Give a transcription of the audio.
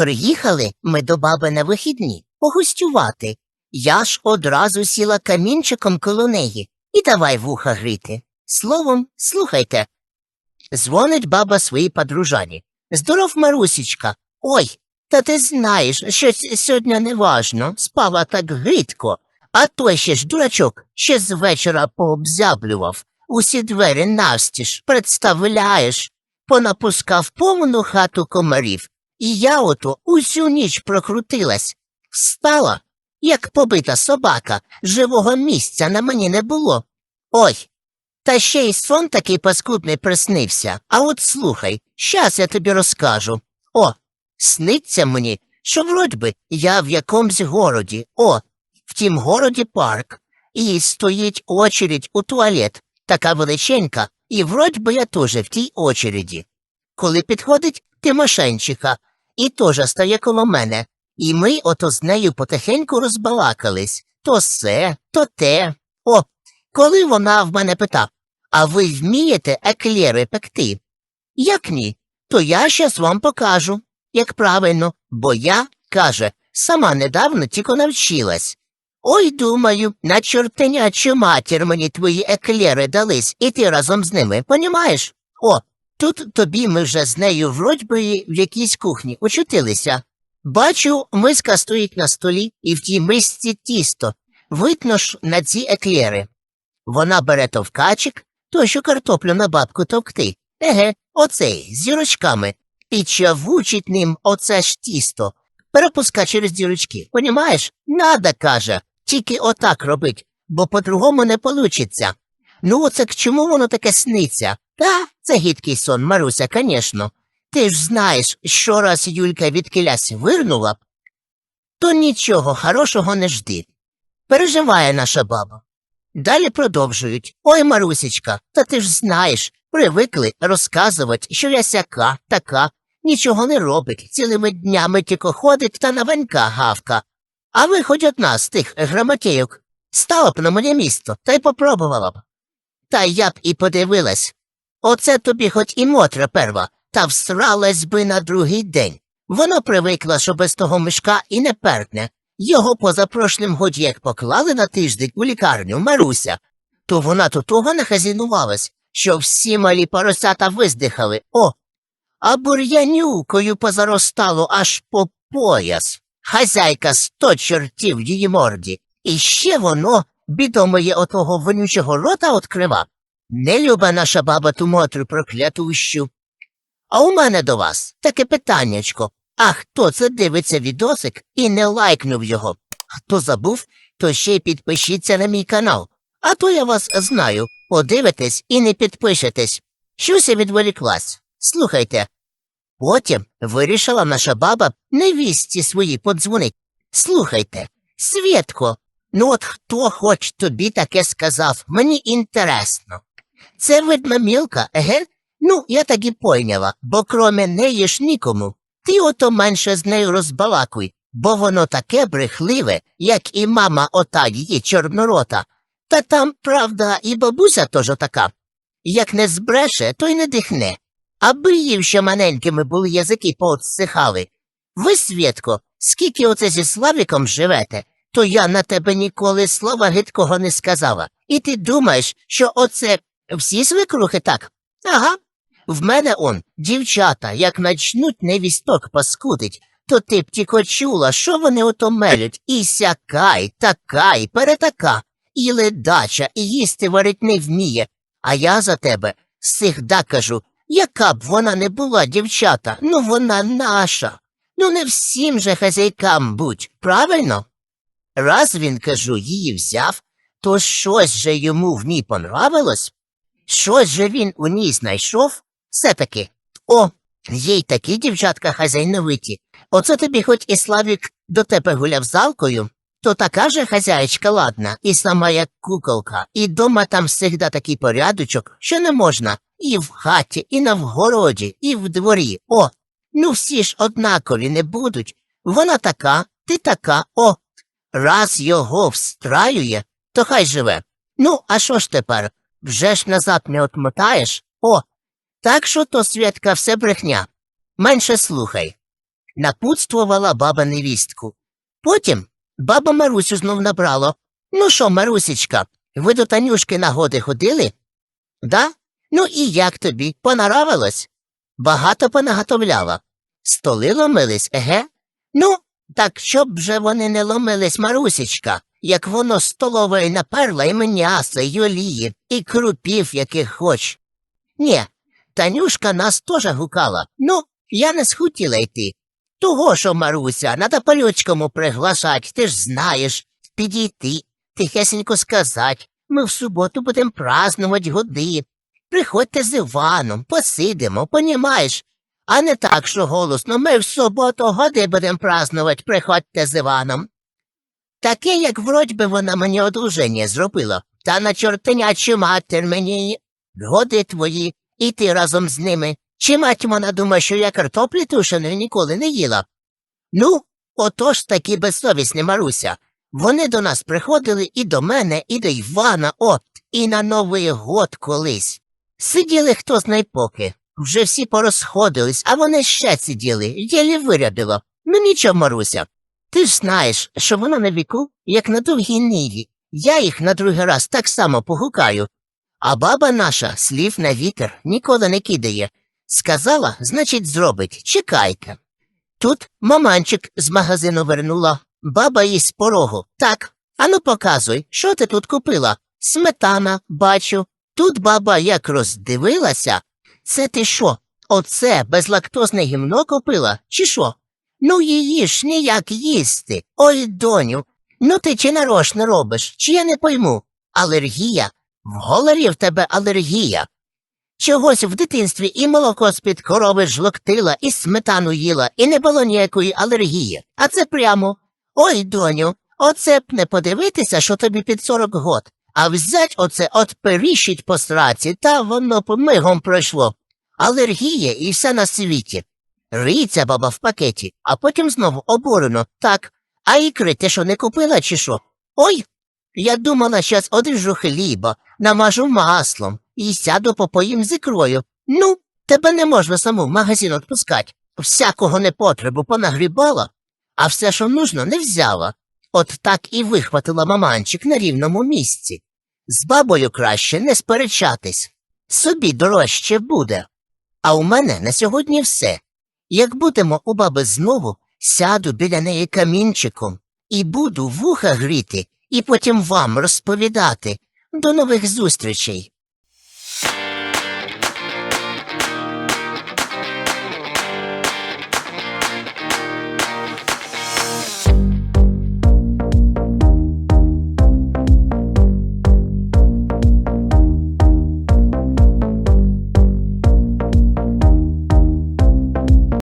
Приїхали ми до баби на вихідні погостювати. Я ж одразу сіла камінчиком коло неї і давай вуха грити. Словом, слухайте. Дзвонить баба своїй подружані. Здоров, Марусічка. Ой, та ти знаєш, що с- сьогодні неважно, спала так гидко. А той ще ж дурачок ще з вечора пообзяблював. Усі двері навстіж, представляєш, понапускав повну хату комарів. І я ото усю ніч прокрутилась. Встала, як побита собака, живого місця на мені не було. Ой, та ще й сон такий паскудний приснився. А от слухай, щас я тобі розкажу. О, сниться мені, що вроді би я в якомсь городі. О, в тім городі парк. І стоїть очередь у туалет, така величенька, і вроді би я теж в тій очереді. Коли підходить Тимошенчиха, і теж стає коло мене, і ми ото з нею потихеньку розбалакались. То се, то те. О, коли вона в мене пита, а ви вмієте еклери пекти? Як ні? То я щас вам покажу, як правильно, бо я, каже, сама недавно тільки навчилась. Ой, думаю, на чортенячу матір мені твої еклери дались, і ти разом з ними, понімаєш? О, тут тобі ми вже з нею вроді би в якійсь кухні учутилися. Бачу, миска стоїть на столі, і в тій мисці тісто. Видно ж на ці еклери. Вона бере товкачик, то що картоплю на бабку товкти. Еге, оцей, з зірочками. І чавучить ним оце ж тісто. Перепуска через дірочки. Понімаєш? Надо, каже. Тільки отак робить, бо по-другому не получиться. Ну, оце к чому воно таке сниться? Та, це гідкий сон, Маруся, конечно. Ти ж знаєш, що раз Юлька від килясь вирнула б, то нічого хорошого не жди. Переживає наша баба. Далі продовжують. Ой, Марусечка, та ти ж знаєш, привикли розказувати, що я сяка, така, нічого не робить, цілими днями тільки ходить та на гавка. А ви хоч одна з тих грамотєйок стала б на моє місто та й попробувала б. Та я б і подивилась. Оце тобі хоч і мотра перва, та всралась би на другий день. Воно привикла, що без того мішка і не перкне. Його позапрошлим годі як поклали на тиждень у лікарню Маруся, то вона до того нахазінувалась, що всі малі поросята виздихали. О, а бур'янюкою позаростало аж по пояс. Хазяйка сто чортів її морді. І ще воно бідомоє отого вонючого рота открива. Не люба наша баба ту мотру проклятущу. А у мене до вас таке питаннячко. А хто це дивиться відосик і не лайкнув його? Хто забув, то ще й підпишіться на мій канал. А то я вас знаю, подивитесь і не підпишетесь. Щось я відволіклась. Слухайте. Потім вирішила наша баба невісті своїй подзвонить. Слухайте, Свєтко, ну от хто хоч тобі таке сказав, мені інтересно. Це видно мілка, еге? Ну, я так і пойняла, бо кроме неї ж нікому. Ти ото менше з нею розбалакуй, бо воно таке брехливе, як і мама ота її чорнорота. Та там, правда, і бабуся теж така. Як не збреше, то й не дихне. Аби їм ще маленькими були язики поотсихали. Ви, Свєтко, скільки оце зі Славіком живете, то я на тебе ніколи слова гидкого не сказала. І ти думаєш, що оце всі свекрухи так? Ага. В мене он, дівчата, як начнуть невісток паскудить, то ти б тільки чула, що вони ото мелють, і сяка, і така, і перетака, і ледача, і їсти варить не вміє. А я за тебе всігда кажу, яка б вона не була, дівчата, ну вона наша. Ну не всім же хазяйкам будь, правильно? Раз він, кажу, її взяв, то щось же йому в ній понравилось, щось же він у ній знайшов, все-таки. О, є й такі дівчатка хазяйновиті. Оце тобі хоч і Славік до тебе гуляв залкою, то така же хазяєчка ладна, і сама як куколка, і дома там всегда такий порядочок, що не можна і в хаті, і на вгороді, і в дворі. О, ну всі ж однакові не будуть. Вона така, ти така, о. Раз його встраює, то хай живе. Ну, а що ж тепер? Вже ж назад не отмотаєш? О, так що то, Святка, все брехня. Менше слухай. напутствувала баба невістку. Потім баба Марусю знов набрала. Ну що, Марусечка, ви до Танюшки на годи ходили? Да? Ну і як тобі? Понаравилось? Багато понаготовляла. Столи ломились, еге? Ну, так щоб же вони не ломились, Марусечка, як воно з столової наперла і м'яса, й олії, і крупів, яких хоч. Ні, Танюшка нас теж гукала. Ну, я не схотіла йти. Того, що, Маруся, надо по-людському приглашать, ти ж знаєш, підійти, тихесенько сказать, ми в суботу будемо празднувати годи. Приходьте з Іваном, посидимо, понімаєш? А не так, що голосно, ми в суботу годи будемо празднувати, приходьте з Іваном. Таке, як вроді би вона мені одруження зробила, та на чортенячу матір мені годи твої, і ти разом з ними. Чи мать вона думає, що я картоплі тушеної ніколи не їла? Ну, отож такі безсовісні Маруся. Вони до нас приходили і до мене, і до Івана, от, і на Новий год колись. Сиділи хто знає поки. Вже всі порозходились, а вони ще сиділи, єлі вирядило. Ну нічого, Маруся. Ти ж знаєш, що воно на віку, як на довгій ниві. Я їх на другий раз так само погукаю. А баба наша слів на вітер ніколи не кидає. Сказала, значить, зробить. Чекайте. Тут маманчик з магазину вернула. Баба їй з порогу. Так, ану показуй, що ти тут купила? Сметана, бачу. Тут баба як роздивилася. Це ти що? Оце безлактозне гімно купила, чи що? Ну її ж ніяк їсти. Ой, доню, ну ти чи нарочно робиш, чи я не пойму. Алергія? В голові в тебе алергія. Чогось в дитинстві і молоко з-під корови жлоктила, і сметану їла, і не було ніякої алергії. А це прямо. Ой, доню, оце б не подивитися, що тобі під сорок год, а взять оце от періщить по сраці, та воно б мигом пройшло. Алергія і все на світі. Риється баба в пакеті, а потім знову обурено. Так, а ікри ти що не купила, чи що? Ой, я думала, щас одріжу хліба, намажу маслом і сяду попоїм з ікрою. Ну, тебе не можна саму в магазин відпускати. Всякого непотребу понагрібала, а все, що нужно, не взяла. От так і вихватила маманчик на рівному місці. З бабою краще не сперечатись. Собі дорожче буде. А у мене на сьогодні все. Як будемо у баби знову, сяду біля неї камінчиком і буду вуха гріти, і потім вам розповідати. До нових зустрічей.